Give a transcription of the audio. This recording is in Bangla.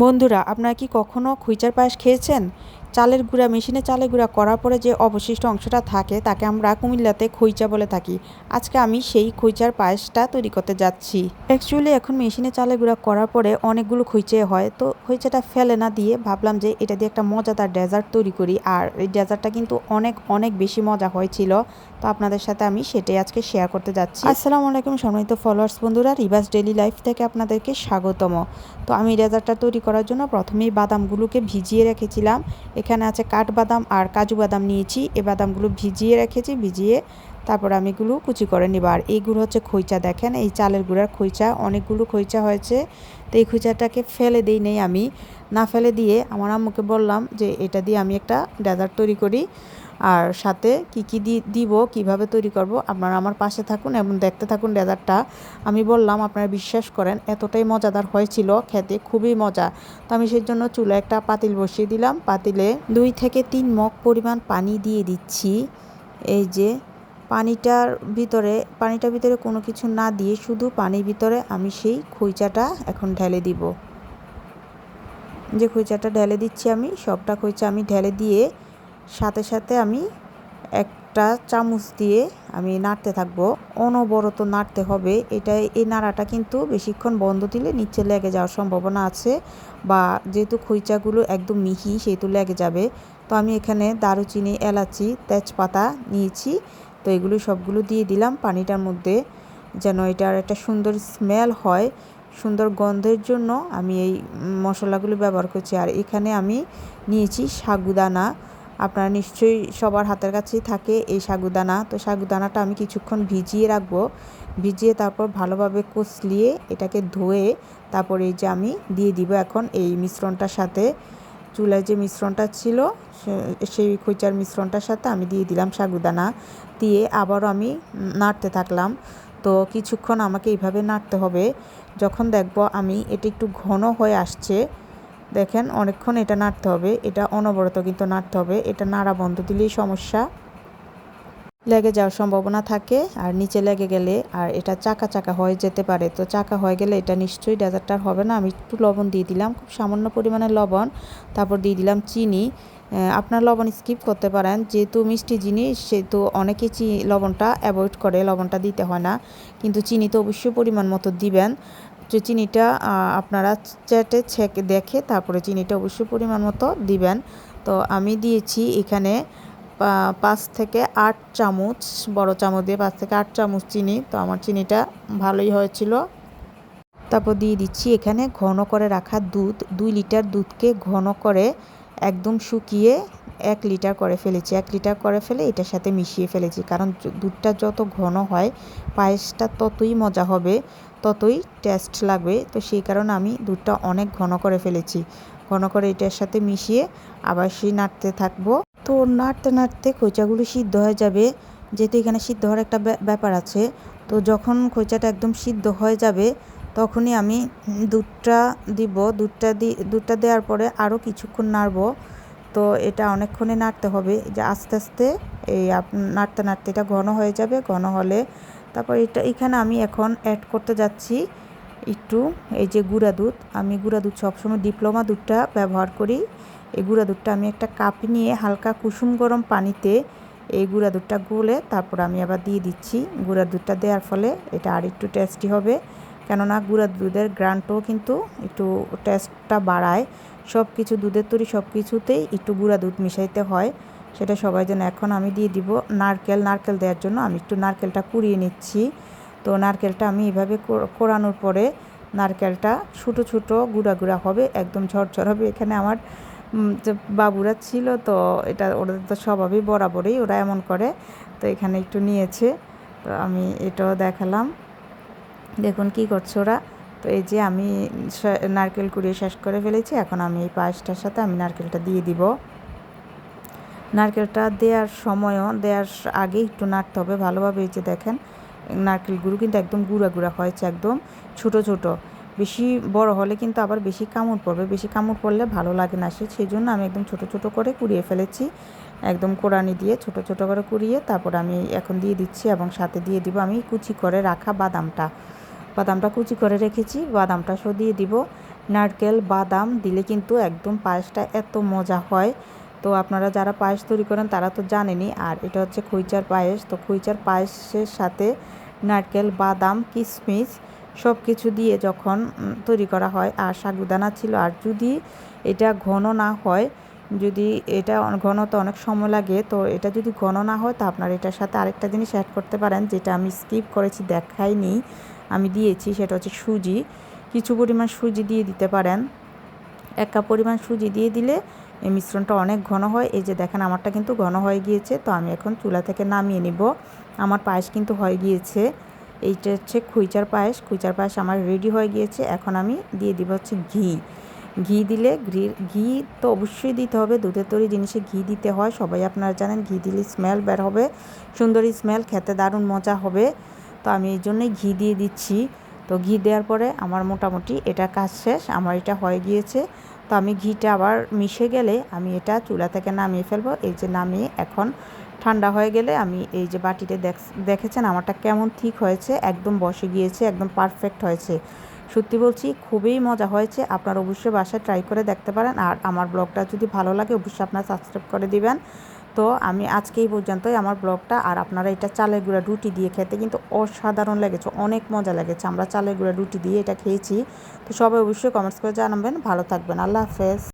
বন্ধুরা, আপনারা কি কখনও খুইচার পায়েস খেয়েছেন? চালের গুঁড়া, মেশিনে চালের গুঁড়া করার পরে যে অবশিষ্ট অংশটা থাকে, তাকে আমরা কুমিল্লাতে খইচা বলে থাকি। আজকে আমি সেই খইচার পায়েসটা তৈরি করতে যাচ্ছি। অ্যাকচুয়ালি এখন মেশিনে চালের গুঁড়া করার পরে অনেকগুলো খইচে হয়। তো খইচাটা ফেলে না দিয়ে ভাবলাম যে এটা দিয়ে একটা মজাদার ডেজার্ট তৈরি করি। আর এই ডেজার্টটা কিন্তু অনেক অনেক বেশি মজা হয়েছিল। তো আপনাদের সাথে আমি সেটাই আজকে শেয়ার করতে যাচ্ছি। আসসালামু আলাইকুম সম্মানিত ফলোয়ার্স বন্ধুরা, রিভার্স ডেলি লাইফ থেকে আপনাদেরকে স্বাগতম। তো আমি ডেজার্টটা তৈরি করার জন্য প্রথমেই বাদামগুলোকে ভিজিয়ে রেখেছিলাম। এখানে আছে কাঠবাদাম আর কাজু বাদাম নিয়েছি। এ বাদামগুলো ভিজিয়ে রেখেছি, ভিজিয়ে তারপর আমি এগুলো কুচি করে নেব। আর এইগুলো হচ্ছে খইচা দেখেন এই চালের গুঁড়ার খইচা অনেকগুলো খইচা হয়েছে। তো এই খইচাটাকে ফেলে দিই নেই আমি। না ফেলে দিয়ে আমার আম্মুকে বললাম যে, এটা দিয়ে আমি একটা ডেজার্ট তৈরি করি। আর সাথে কি কি দিব, কীভাবে তৈরি করব, আপনারা আমার পাশে থাকুন এবং দেখতে থাকুন ডেজার্টটা। আমি বললাম, আপনারা বিশ্বাস করেন, এতটাই মজাদার হয়েছিল, খেতে খুবই মজা। তো আমি সেই জন্য চুলা একটা পাতিল বসিয়ে দিলাম। পাতিলে দুই থেকে তিন মগ পরিমাণ পানি দিয়ে দিচ্ছি। এই যে পানিটার ভিতরে পানিটার ভিতরে কোনো কিছু না দিয়ে শুধু পানির ভিতরে আমি সেই খইচাটা এখন ঢেলে দিব। যে খইচাটা ঢেলে দিচ্ছি আমি, সবটা খইচা আমি ঢেলে দিয়ে সাথে সাথে আমি একটা চামচ দিয়ে আমি নাড়তে থাকব। অনবরত নাড়তে হবে। এটা, এই নাড়াটা কিন্তু বেশিক্ষণ বন্ধ দিলে নিচে লেগে যাওয়ার সম্ভাবনা আছে বা যেহেতু খইচাগুলো একদম মিহি, সেহেতু লেগে যাবে। তো আমি এখানে দারুচিনি, এলাচি, তেজপাতা নিয়েছি। তো এগুলো সবগুলো দিয়ে দিলাম। পানিটার মধ্যে যেন এটার একটা সুন্দর স্মেল হয়, সুন্দর গন্ধের জন্য আমি এই মশলাগুলো ব্যবহার করছি। আর এখানে আমি নিয়েছি সাগুদানা। আপনারা নিশ্চয়ই সবার হাতের কাছেই থাকে এই সাগুদানা। তো সাগুদানাটা আমি কিছুক্ষণ ভিজিয়ে রাখব। ভিজিয়ে তারপর ভালোভাবে কষলিয়ে এটাকে ধুয়ে তারপর এই যে আমি দিয়ে দিব এখন এই মিশ্রণটার সাথে। চুলায় যে মিশ্রণটা ছিল সেই খৈচার মিশ্রণটার সাথে আমি দিয়ে দিলাম সাগুদানা। দিয়ে আবারও আমি নাড়তে থাকলাম। তো কিছুক্ষণ আমাকে এইভাবে নাড়তে হবে। যখন দেখব আমি এটা একটু ঘন হয়ে আসছে, দেখেন অনেকক্ষণ এটা নাড়তে হবে। এটা অনবরত কিন্তু নাড়তে হবে। এটা নাড়া বন্ধ দিলেই সমস্যা। লেগে যাওয়ার সম্ভাবনা থাকে আর নিচে লেগে গেলে আর এটা চাকা চাকা হয়ে যেতে পারে। তো চাকা হয়ে গেলে এটা নিশ্চয়ই ডেজার্টটার হবে না। আমি একটু লবণ দিয়ে দিলাম, খুব সামান্য পরিমাণে লবণ। তারপর দিয়ে দিলাম চিনি। আপনার লবণ স্কিপ করতে পারেন। যেহেতু মিষ্টি জিনিস, সেহেতু অনেকে চি, লবণটা অ্যাভয়েড করে, লবণটা দিতে হয় না। কিন্তু চিনি তো অবশ্যই পরিমাণ মতো দিবেন। যে চিনিটা আপনারা চ্যাটে ছেঁকে দেখে তারপরে চিনিটা অবশ্যই পরিমাণ মতো দিবেন। তো আমি দিয়েছি এখানে পাঁচ থেকে আট চামচ, বড় চামচ দিয়ে পাঁচ থেকে আট চামচ চিনি। তো আমার চিনিটা ভালোই হয়েছিল। তারপর দিয়ে দিচ্ছি এখানে ঘন করে রাখা দুধ। দুই লিটার দুধকে ঘন করে একদম শুকিয়ে এক লিটার করে ফেলেছি। এক লিটার করে ফেলে এটার সাথে মিশিয়ে ফেলেছি। কারণ দুধটা যত ঘন হয়, পায়েসটা ততই মজা হবে, ততই টেস্ট লাগবে। তো সেই কারণে আমি দুধটা অনেক ঘন করে ফেলেছি। ঘন করে এটার সাথে মিশিয়ে আবার সেই নাড়তে থাকব। তো নাড়তে নাড়তে খোঁচাগুলো সিদ্ধ হয়ে যাবে। যেহেতু এখানে সিদ্ধ হওয়ার একটা ব্যাপার আছে, তো যখন খোঁচাটা একদম সিদ্ধ হয়ে যাবে, তখনই আমি দুধটা দিব। দুধটা দি, দুধটা দেওয়ার পরে আরও কিছুক্ষণ নাড়বো। তো এটা অনেকক্ষণে নাড়তে হবে। যে আস্তে আস্তে এই নাড়তে নাড়তে এটা ঘন হয়ে যাবে। ঘন হলে তারপর এটা, এখানে আমি এখন অ্যাড করতে যাচ্ছি একটু, এই যে গুঁড়া দুধ। আমি গুঁড়া দুধ সবসময় ডিপ্লোমা দুধটা ব্যবহার করি। এই গুঁড়া দুধটা আমি একটা কাপ নিয়ে হালকা কুসুম গরম পানিতে এই গুঁড়া দুধটা গলে তারপর আমি আবার দিয়ে দিচ্ছি। গুঁড়া দুধটা দেওয়ার ফলে এটা আর একটু টেস্টি হবে। কেননা গুঁড়া দুধের গ্রান্টও কিন্তু একটু টেস্টটা বাড়ায়। সব কিছু দুধের তৈরি সব কিছুতেই একটু গুঁড়া দুধ মিশাইতে হয়। সেটা সবাই যেন এখন আমি দিয়ে দিব। নারকেল নারকেল দেওয়ার জন্য আমি একটু নারকেলটা কুড়িয়ে নিচ্ছি। তো নারকেলটা আমি এভাবে কোরানোর পরে নারকেলটা ছোটো ছোটো গুঁড়া গুঁড়া হবে, একদম ঝরঝর হবে এখানে আমার। বাবুরা ছিল, তো এটা ওদের তো স্বভাবই বরাবরই, ওরা এমন করে। তো এখানে একটু নিয়েছে, তো আমি এটাও দেখালাম। দেখুন কি করছে ওরা। তো এই যে আমি নারকেল কুড়িয়ে শেষ করে ফেলেছি, এখন আমি এই পায়েসটার সাথে আমি নারকেলটা দিয়ে দিব। নারকেলটা দেওয়ার সময়ও, দেওয়ার আগে একটু নাড়তে হবে। ভালোভাবে এই যে দেখেন নারকেলগুলো কিন্তু একদম গুঁড়া গুঁড়া হয়েছে একদম, ছোট ছোট। বেশি বড় হলে কিন্তু আবার বেশি কামড় পড়বে। বেশি কামড় পড়লে ভালো লাগে না সে সেই জন্য আমি একদম ছোট ছোট করে কুড়িয়ে ফেলেছি। একদম কোরআনি দিয়ে ছোট ছোট করে কুড়িয়ে তারপর আমি এখন দিয়ে দিচ্ছি এবং সাথে দিয়ে দিব আমি কুচি করে রাখা বাদামটা। বাদামটা কুচি করে রেখেছি, বাদামটা দিয়ে দিব। নারকেল, বাদাম দিলে কিন্তু একদম পায়েসটা এত মজা হয়। তো আপনারা যারা পায়েস তৈরি করেন তারা তো জানেনই। আর এটা হচ্ছে খুইচার পায়েস। তো খুইচার পায়েসের সাথে নারকেল, বাদাম কিশমিশ সব কিছু দিয়ে যখন তৈরি করা হয়, আর সাগুদানা ছিল। আর যদি এটা ঘন না হয়, যদি এটা ঘনতে অনেক সময় লাগে, তো এটা যদি ঘন না হয়, তো আপনার এটার সাথে আরেকটা জিনিস অ্যাড করতে পারেন, যেটা আমি স্কিপ করেছি, দেখাইনি, আমি দিয়েছি, সেটা হচ্ছে সুজি। কিছু পরিমাণ সুজি দিয়ে দিতে পারেন। এক কাপ পরিমাণ সুজি দিয়ে দিলে এই মিশ্রণটা অনেক ঘন হয়। এই যে দেখেন, আমারটা কিন্তু ঘন হয়ে গিয়েছে, তো আমি এখন চুলা থেকে নামিয়ে নিব। আমার পায়েস কিন্তু হয়ে গিয়েছে। এইটা হচ্ছে খুইচার পায়েস। খুইচার পায়েস আমার রেডি হয়ে গিয়েছে। এখন আমি দিয়ে দিব হচ্ছে ঘি। ঘি দিলে ঘি ঘি তো অবশ্যই দিতে হবে। দুধের তৈরি জিনিসে ঘি দিতে হয়। সবাই আপনারা জানেন ঘি দিলে স্মেল বের হবে। সুন্দরী স্মেল খেতে দারুণ মজা হবে। তো আমি এই জন্যই ঘি দিয়ে দিচ্ছি। তো ঘি দেওয়ার পরে আমার মোটামুটি এটা কাজ শেষ। আমার এটা হয়ে গিয়েছে। তো আমি ঘিটা আবার মিশে গেলে আমি এটা চুলা থেকে নামিয়ে ফেলব। এই যে নামিয়ে এখন ঠান্ডা হয়ে গেলে আমি এই যে বাটিতে দেখেছেন আমারটা কেমন ঠিক হয়েছে, একদম বসে গিয়েছে, একদম পারফেক্ট হয়েছে। সত্যি বলছি, খুবই মজা হয়েছে, আপনার অবশ্যই বাসায় ট্রাই করে দেখতে পারেন, আর আমার ব্লগটা যদি ভালো লাগে, অবশ্যই আপনারা সাবস্ক্রাইব করে দিবেন। তো আমি আজকে এই পর্যন্তই আমার ব্লগটা, আর আপনারা এটা চালের গুঁড়া রুটি দিয়ে খেতে কিন্তু অসাধারণ লেগেছে, অনেক মজা লেগেছে, আমরা চালের গুঁড়া রুটি দিয়ে এটা খেয়েছি। তো সবাই অবশ্যই কমেন্টস করে জানাবেন, ভালো থাকবেন, আল্লাহ হাফেজ।